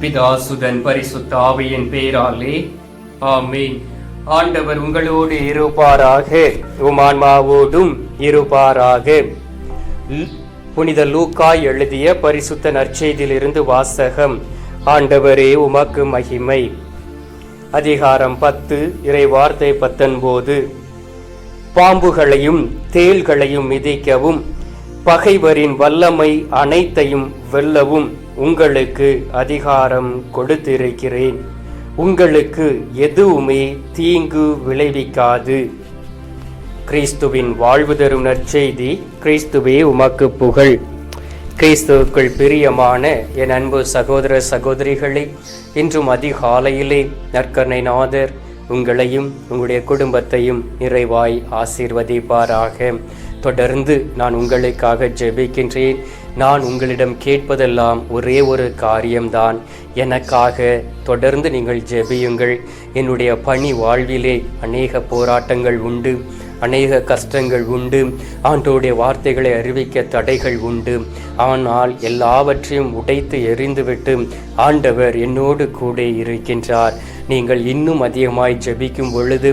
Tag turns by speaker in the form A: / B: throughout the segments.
A: பிதாசுதன் பரிசுத்த ஆவியின் பேராலே. ஆமீன். ஆண்டவர் உங்களோடு இருப்பாராக. உமான்மாவோடும் இருப்பாராக. புனித லூக்காய் எழுதிய பரிசுத்த நற்செய்தியிலிருந்து வாசகம். ஆண்டவரே உமக்கு மகிமை. அதிகாரம் பத்து இறை வார்த்தை பத்தொன்பது. பாம்புகளையும் தேள்களையும் மிதிக்கவும் பகைவரின் வல்லமை அனைத்தையும் வெல்லவும். உங்களுக்கு அதிகாரம் கொடுத்திருக்கிறேன். உங்களுக்கு எதுவுமே தீங்கு விளைவிக்காது. கிறிஸ்துவின் வாழ்வு தரும் நற்செய்தி கிறிஸ்துவே உமக்கு புகழ். கிறிஸ்துவுக்குள் பிரியமான என் அன்பு சகோதர சகோதரிகளே இன்றும் அதிகாலையிலே நற்கருணை நாதர் உங்களையும் உங்களுடைய குடும்பத்தையும் நிறைவாய் ஆசீர்வதிப்பாராக. தொடர்ந்து நான் உங்களுக்காக ஜெபிக்கின்றேன். நான் உங்களிடம் கேட்பதெல்லாம் ஒரே ஒரு காரியம்தான். எனக்காக தொடர்ந்து நீங்கள் ஜெபியுங்கள். என்னுடைய பணி வாழ்விலே அநேக போராட்டங்கள் உண்டு. அநேக கஷ்டங்கள் உண்டு. ஆண்டோடைய வார்த்தைகளை அறிவிக்க தடைகள் உண்டு. ஆனால் எல்லாவற்றையும் உடைத்து எறிந்துவிட்டு ஆண்டவர் என்னோடு கூட இருக்கின்றார். நீங்கள் இன்னும் அதிகமாய் ஜபிக்கும் பொழுது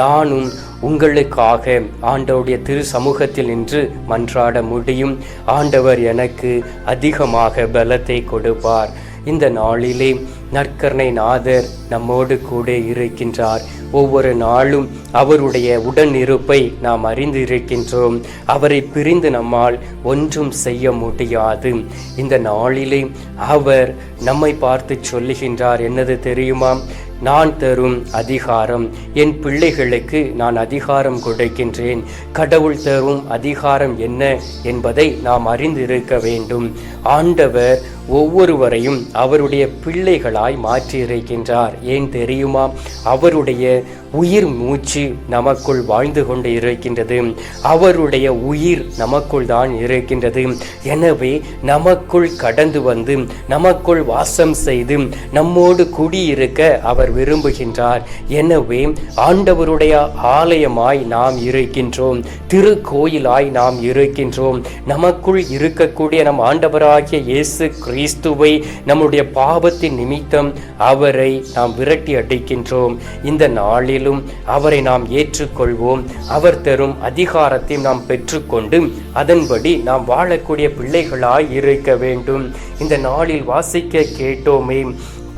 A: நானும் உங்களுக்காக ஆண்டவருடைய திரு சமூகத்தில் நின்று மன்றாட முடியும். ஆண்டவர் எனக்கு அதிகமாக பலத்தை கொடுப்பார். இந்த நாளிலே நற்கர்ணை நாதர் நம்மோடு கூட இருக்கின்றார். ஒவ்வொரு நாளும் அவருடைய உடன் இருப்பை நாம் அறிந்து இருக்கின்றோம் அவரை பிரிந்து நம்மால் ஒன்றும் செய்ய முடியாது. இந்த நாளிலே அவர் நம்மை பார்த்து சொல்லுகின்றார். என்னது தெரியுமா? நான் தரும் அதிகாரம். என் பிள்ளைகளுக்கு நான் அதிகாரம் கொடுக்கின்றேன். கடவுள் தரும் அதிகாரம் என்ன என்பதை நாம் அறிந்திருக்க வேண்டும். ஆண்டவர் ஒவ்வொருவரையும் அவருடைய பிள்ளைகளாய் மாற்றியிருக்கின்றார். ஏன் தெரியுமா? அவருடைய உயிர் மூச்சு நமக்குள் வாழ்ந்து கொண்டு இருக்கின்றது. அவருடைய உயிர் நமக்குள் தான் இருக்கின்றது. எனவே நமக்குள் கடந்து வந்து நமக்குள் வாசம் செய்து நம்மோடு குடியிருக்க அவர் விரும்புகின்றார். எனவே ஆண்டவருடைய ஆலயமாய் நாம் இருக்கின்றோம். திருக்கோயிலாய் நாம் இருக்கின்றோம். நமக்குள் இருக்கக்கூடிய நம் ஆண்டவராகிய இயேசு கிறிஸ்துவை நம்முடைய பாவத்தின் நிமித்தம் அவரை நாம் விரட்டி அடிக்கின்றோம். இந்த நாளிலும் அவரை நாம் ஏற்றுக்கொள்வோம். அவர் தரும் அதிகாரத்தை நாம் பெற்றுக்கொண்டு அதன்படி நாம் வாழக்கூடிய பிள்ளைகளாய் இருக்க வேண்டும். இந்த நாளில் வாசிக்க கேட்டோமே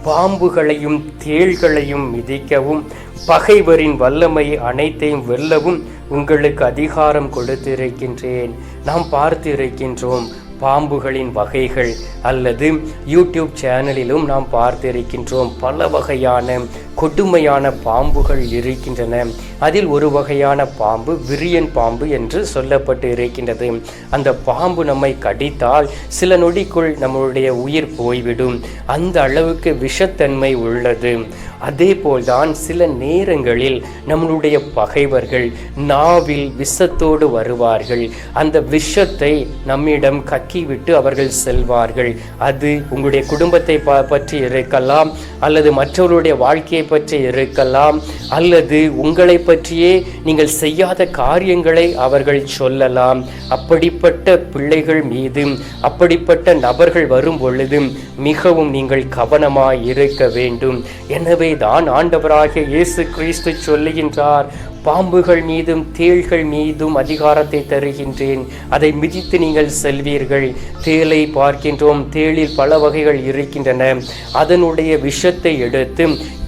A: பாம்புகளையும் தேள்களையும் மிதிக்கவும் பகைவரின் வல்லமை அனைத்தையும் வெல்லவும் உங்களுக்கு அதிகாரம் கொடுத்திருக்கின்றேன். நாம் பார்த்து இருக்கின்றோம் பாம்புகளின் வகைகள் அல்லது யூடியூப் சேனலிலும் நாம் பார்த்திருக்கின்றோம். பல வகையான கொடுமையான பாம்புகள் இருக்கின்றன. அதில் ஒரு வகையான பாம்பு விரியன் பாம்பு என்று சொல்லப்பட்டு இருக்கின்றது. அந்த பாம்பு நம்மை கடித்தால் சில நொடிக்குள் நம்மளுடைய உயிர் போய்விடும். அந்த அளவுக்கு விஷத்தன்மை உள்ளது. அதே போல்தான் சில நேரங்களில் நம்மளுடைய பகைவர்கள் நாவில் விஷத்தோடு வருவார்கள். அந்த விஷத்தை நம்மிடம் கக்கிவிட்டு அவர்கள் செல்வார்கள். அது உங்களுடைய குடும்பத்தை ப- பற்றி இருக்கலாம் அல்லது மற்றவருடைய வாழ்க்கையை பற்றி இருக்கலாம் அல்லது உங்களை பற்றியே நீங்கள் செய்யாத காரியங்களை அவர்கள் சொல்லலாம். அப்படிப்பட்ட பிள்ளைகள் மீது அப்படிப்பட்ட நபர்கள் வரும் பொழுதும் மிகவும் நீங்கள் கவனமாக இருக்க வேண்டும். எனவே தான் ஆண்டவராகிய இயேசு கிறிஸ்து சொல்லுகின்றார். பாம்புகள் மீதும் தேள்கள் மீதும் அதிகாரத்தை தருகின்றேன். அதை மிதித்து நீங்கள் செல்வீர்கள். தேளை பார்க்கின்றோம். தேளில் பல வகைகள் இருக்கின்றன. அதனுடைய விஷத்தை எடுத்து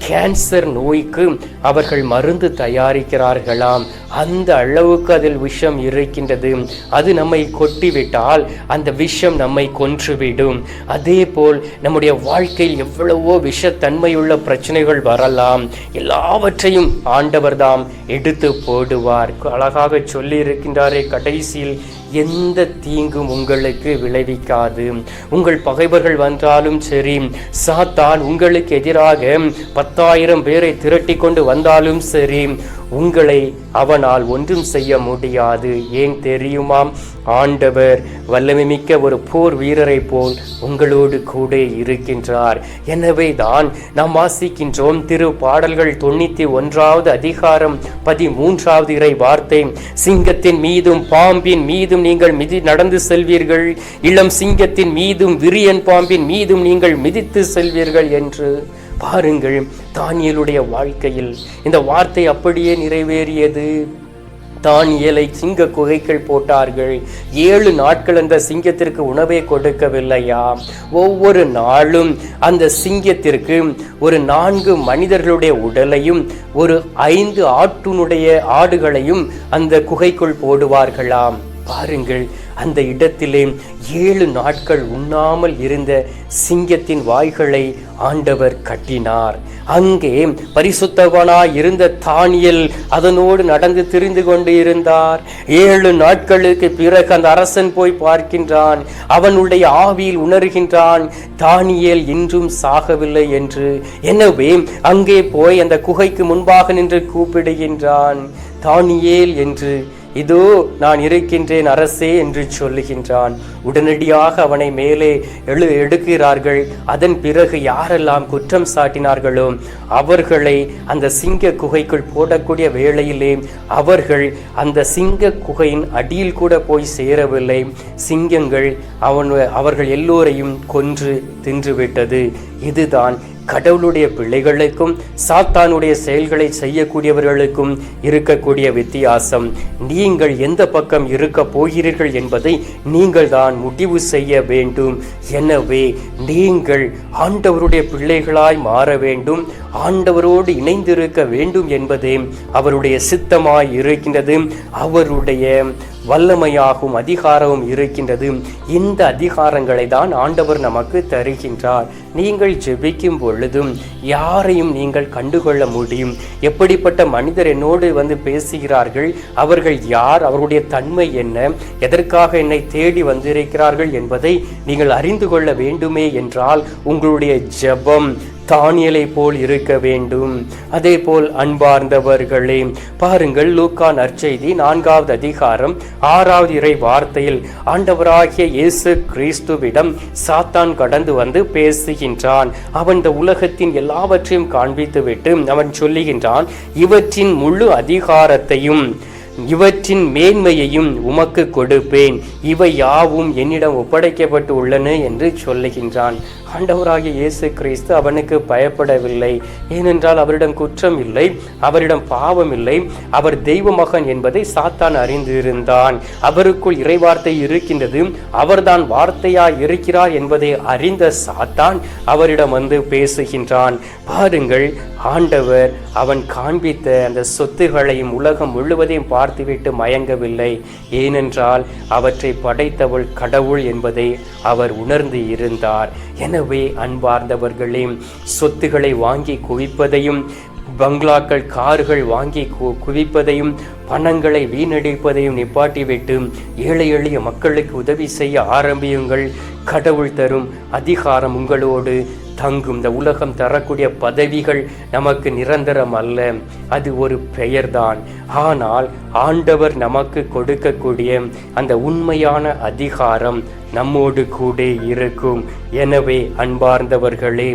A: கேன்சர் நோய்க்கு அவர்கள் மருந்து தயாரிக்கிறார்களாம். அந்த அளவுக்கு அதில் விஷம் இருக்கின்றது. அது நம்மை கொட்டிவிட்டால் அந்த விஷம் நம்மை கொன்றுவிடும். அதே போல் நம்முடைய வாழ்க்கையில் எவ்வளவோ விஷத்தன்மையுள்ள பிரச்சனைகள் வரலாம். எல்லாவற்றையும் ஆண்டவர்தாம் எடுத்து போடுவார். அழகாக சொல்லி இருக்கின்றாரே கடைசியில் எந்த தீங்கும் உங்களுக்கு விளைவிக்காது. உங்கள் பகைவர்கள் வந்தாலும் சரி சாத்தான் உங்களுக்கு எதிராக பத்தாயிரம் பேரை திரட்டி கொண்டு வந்தாலும் சரி உங்களை அவனால் ஒன்றும் செய்ய முடியாது. ஏன் தெரியுமாம்? ஆண்டவர் வல்லமை மிக்க ஒரு போர் வீரரை போல் உங்களோடு கூட இருக்கின்றார். எனவே தான் நாம் வாசிக்கின்றோம் திரு பாடல்கள் தொண்ணூத்தி ஒன்றாவது அதிகாரம் பதிமூன்றாவது இறை வார்த்தை. சிங்கத்தின் மீதும் பாம்பின் மீதும் நீங்கள் மிதி நடந்து செல்வீர்கள். இளம் சிங்கத்தின் மீதும் விரியன் பாம்பின் மீதும் நீங்கள் மிதித்து செல்வீர்கள் என்று பாருங்கள் தானியலுடைய வாழ்க்கையில். இந்த வார்த்தை அப்படியே நிறைவேறியது. தானியலை சிங்க குகைகள் போட்டார்கள். ஏழு நாட்கள் அந்த சிங்கத்திற்கு உணவே கொடுக்கவில்லையா? ஒவ்வொரு நாளும் அந்த சிங்கத்திற்கு ஒரு நான்கு மனிதர்களுடைய உடலையும் ஒரு ஐந்து ஆட்டுனுடைய ஆடுகளையும் அந்த குகைக்குள் போடுவார்களாம். பாருங்கள் அந்த இடத்திலே ஏழு நாட்கள் உண்ணாமல் இருந்த சிங்கத்தின் வாய்களை ஆண்டவர் கட்டினார். அங்கே பரிசுத்தவனாய் இருந்த தானியல் அதனோடு நடந்து திரிந்து கொண்டு இருந்தார். ஏழு நாட்களுக்கு பிறகு அந்த அரசன் போய் பார்க்கின்றான். அவனுடைய ஆவியில் உணர்கின்றான் தானியல் இன்றும் சாகவில்லை என்று. எனவே அங்கே போய் அந்த குகைக்கு முன்பாக நின்று கூப்பிடுகின்றான் தானியேல் என்று. இதோ நான் இருக்கின்றேன் அரசே என்று சொல்லுகின்றான். உடனடியாக அவனை மேலே எழு எடுக்கிறார்கள். அதன் பிறகு யாரெல்லாம் குற்றம் சாட்டினார்களோ அவர்களை அந்த சிங்க குகைக்குள் போடக்கூடிய வேளையிலே அவர்கள் அந்த சிங்க குகையின் அடியில் கூட போய் சேரவில்லை. சிங்கங்கள் அவன் அவர்கள் எல்லோரையும் கொன்று தின்றுவிட்டது. இதுதான் கடவுளுடைய பிள்ளைகளுக்கும் சாத்தானுடைய செயல்களை செய்யக்கூடியவர்களுக்கும் இருக்கக்கூடிய வித்தியாசம். நீங்கள் எந்த பக்கம் இருக்க போகிறீர்கள் என்பதை நீங்கள் தான் முடிவு செய்ய வேண்டும். எனவே நீங்கள் ஆண்டவருடைய பிள்ளைகளாய் மாற வேண்டும். ஆண்டவரோடு இணைந்திருக்க வேண்டும் என்பதே அவருடைய சித்தமாய் இருக்கின்றது. அவருடைய வல்லமையாகவும் அதிகாரமும் இருக்கின்றது. இந்த அதிகாரங்களை தான் ஆண்டவர் நமக்கு தருகின்றார். நீங்கள் ஜெபிக்கும் பொழுதும் யாரையும் நீங்கள் கண்டுகொள்ள முடியும். எப்படிப்பட்ட மனிதர் என்னோடு வந்து பேசுகிறார்கள்? அவர்கள் யார்? அவருடைய தன்மை என்ன? எதற்காக என்னை தேடி வந்திருக்கிறார்கள் என்பதை நீங்கள் அறிந்து கொள்ள வேண்டுமே என்றால் உங்களுடைய ஜெபம் தானியலை போல் இருக்க வேண்டும். அதே போல் அன்பார்ந்தவர்களே பாருங்கள் லூக்கா நற்செய்தி நான்காவது அதிகாரம் ஆறாவது இறை வார்த்தையில் ஆண்டவராகிய இயேசு கிறிஸ்துவிடம் சாத்தான் கடந்து வந்து பேசுகின்றான். அவன் இந்த உலகத்தின் எல்லாவற்றையும் காண்பித்துவிட்டு அவன் சொல்லுகின்றான் இவற்றின் முழு அதிகாரத்தையும் இவற்றின் மேன்மையையும் உமக்கு கொடுப்பேன். இவை யாவும் என்னிடம் ஒப்படைக்கப்பட்டு உள்ளன என்று சொல்லுகின்றான். ஆண்டவராகிய இயேசு கிறிஸ்து அவனுக்கு பயப்படவில்லை. ஏனென்றால் அவரிடம் குற்றம் இல்லை அவரிடம் பாவம் இல்லை. அவர் தெய்வ மகன் என்பதை சாத்தான் அறிந்திருந்தான். அவருக்குள் இறைவார்த்தை இருக்கின்றது. அவர்தான் வார்த்தையாய் இருக்கிறார் என்பதை அறிந்த சாத்தான் அவரிடம் வந்து பேசுகின்றான். பாருங்கள் ஆண்டவர் அவன் காண்பித்த அந்த சொத்துகளையும் உலகம் முழுவதையும் பார்த்துவிட்டு மயங்கவில்லை. ஏனென்றால் அவற்றை படைத்தவள் கடவுள் என்பதை அவர் உணர்ந்து இருந்தார். எனவே அன்பார்ந்தவர்களே சொத்துக்களை வாங்கி குவிப்பதையும் பங்களாக்கள் கார்கள் வாங்கி கு- குவிப்பதையும் பணங்களை வீணடிப்பதையும் நிப்பாட்டிவிட்டு ஏழை எளிய மக்களுக்கு உதவி செய்ய ஆரம்பியுங்கள். கடவுள் தரும் அதிகாரம் உங்களோடு தங்கும். இந்த உலகம் தரக்கூடிய பதவிகள் நமக்கு நிரந்தரம் அல்ல. அது ஒரு பெயர்தான். ஆனால் ஆண்டவர் நமக்கு கொடுக்கக்கூடிய அந்த உண்மையான அதிகாரம் நம்மோடு கூட இருக்கும். எனவே அன்பார்ந்தவர்களே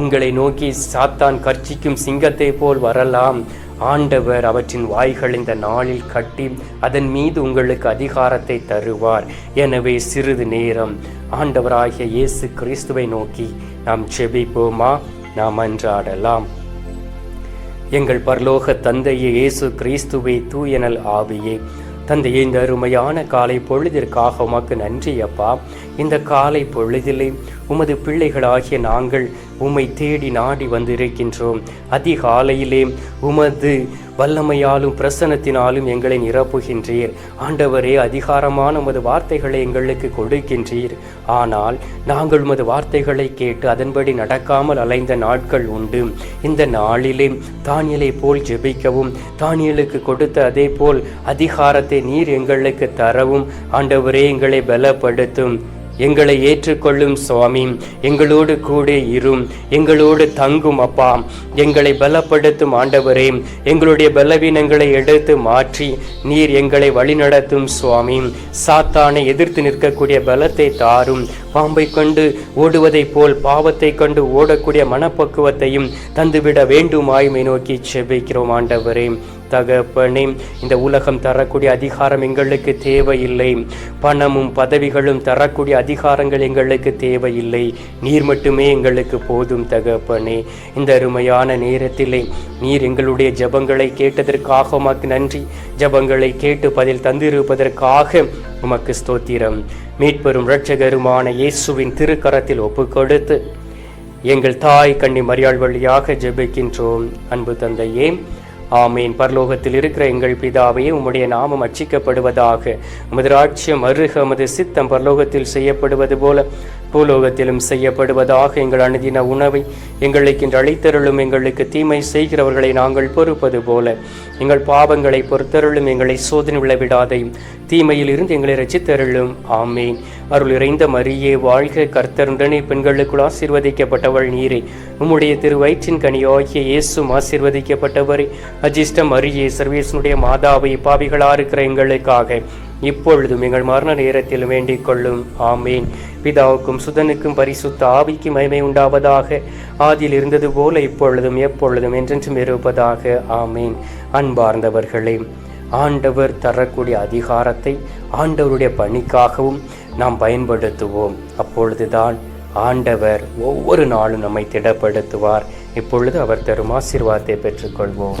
A: உங்களை நோக்கி சாத்தான் கர்ச்சிக்கும் சிங்கத்தை போல் வரலாம். ஆண்டவர் அவற்றின் வாய்கள் இந்த நாளில் கட்டி அதன் மீது உங்களுக்கு அதிகாரத்தை தருவார். எனவே சிறிது நேரம் ஆண்டவராகிய இயேசு கிறிஸ்துவை நோக்கி நாம் செபிப்போமா? நாம் அன்றாடலாம். எங்கள் பரலோக தந்தையே இயேசு கிறிஸ்துவை தூயனல் ஆவியே. தந்தையே இந்த அருமையான காலை பொழுதிற்காக உமக்கு நன்றி அப்பா இந்த காலை பொழுதிலே உமது பிள்ளைகளாகிய நாங்கள் உம்மை தேடி நாடி வந்திருக்கின்றோம். அதிகாலையிலே உமது வல்லமையாலும் பிரசனத்தினாலும் எங்களை நிரப்புகின்றீர். ஆண்டவரே அதிகாரமான உமது வார்த்தைகளை எங்களுக்கு கொடுக்கின்றீர். ஆனால் நாங்கள் உமது வார்த்தைகளை கேட்டு அதன்படி நடக்காமல் அலைந்த நாட்கள் உண்டு. இந்த நாளிலே தானியலை போல் ஜெபிக்கவும் தானியலுக்கு கொடுத்த அதே போல் அதிகாரத்தை நீர் எங்களுக்கு தரவும். ஆண்டவரே எங்களை பலப்படுத்தும். எங்களை ஏற்றுக்கொள்ளும் சுவாமி எங்களோடு கூட இரும் எங்களோடு தங்கும் அப்பா. எங்களை பலப்படுத்தும் ஆண்டவரே எங்களுடைய பலவீனங்களை எடுத்து மாற்றி நீர் எங்களை வழிநடத்தும் சுவாமி. சாத்தானை எதிர்த்து நிற்கக்கூடிய பலத்தை தாரும். பாம்பை கண்டு ஓடுவதைப் போல் பாவத்தை கண்டு ஓடக்கூடிய மனப்பக்குவத்தையும் தந்துவிட வேண்டுமாயுமை நோக்கி செபிக்கிறோம் ஆண்டவரே. தகப்பனே இந்த உலகம் தரக்கூடிய அதிகாரம் எங்களுக்கு தேவையில்லை. பணமும் பதவிகளும் தரக்கூடிய அதிகாரங்கள் எங்களுக்கு தேவையில்லை. நீர் மட்டுமே எங்களுக்கு போதும் தகப்பனே. இந்த அருமையான நேரத்திலே நீர் எங்களுடைய ஜெபங்களை கேட்டதற்காக உமக்கு நன்றி. ஜெபங்களை கேட்டு பதில் தந்திருப்பதற்காக உமக்கு ஸ்தோத்திரம். மீட்பெரும் இரட்சகருமான இயேசுவின் திருக்கரத்தில் ஒப்புக்கொடுத்து எங்கள் தாய் கண்ணி மரியாள் வழியாக ஜெபிக்கின்றோம். அன்பு தந்தையே ஆமீன். பரலோகத்தில் இருக்கிற எங்கள் பிதாவே உம்முடைய நாமம் அச்சிக்கப்படுவதாக. உமது ராட்சியம் அருக உமது சித்தம் பரலோகத்தில் செய்யப்படுவது போல. பூலோகத்திலும் செய்யப்படுவதாக எங்கள் அனுதின உணவை எங்களுக்கு இன்று அழைத்தருளும் எங்களுக்கு தீமை செய்கிறவர்களை நாங்கள் பொறுப்பது போல. எங்கள் பாவங்களை பொறுத்தருளும் எங்களை சோதனை விழவிடாதையும் தீமையில் இருந்து எங்களை ரசித்தருளும் ஆமேன். அருள் இறைந்த மரியே வாழ்க கர்த்தருடனே பெண்களுக்குள் ஆசீர்வதிக்கப்பட்டவள் நீரே. உம்முடைய திரு வயிற்றின் கனியாகிய இயேசும் ஆசீர்வதிக்கப்பட்டவரே. அஜிஷ்டம் மரியே சர்வேசனுடைய மாதாவை பாவிகளா இருக்கிற எங்களுக்காக. இப்பொழுதும் எங்கள் மரண நேரத்தில் வேண்டிக் கொள்ளும். ஆமேன். பிதாவுக்கும் சுதனுக்கும் பரிசுத்த ஆவிக்கு மகிமை உண்டாவதாக. ஆதியில் இருந்தது போல இப்பொழுதும் எப்பொழுதும் என்றென்றும் இருப்பதாக. ஆமேன். அன்பார்ந்தவர்களே ஆண்டவர் தரக்கூடிய அதிகாரத்தை ஆண்டவருடைய பணிக்காகவும் நாம் பயன்படுத்துவோம். அப்பொழுதுதான் ஆண்டவர் ஒவ்வொரு நாளும் நம்மை திடப்படுத்துவார். இப்பொழுது அவர் தரும் ஆசீர்வாதத்தை பெற்றுக்கொள்வோம்.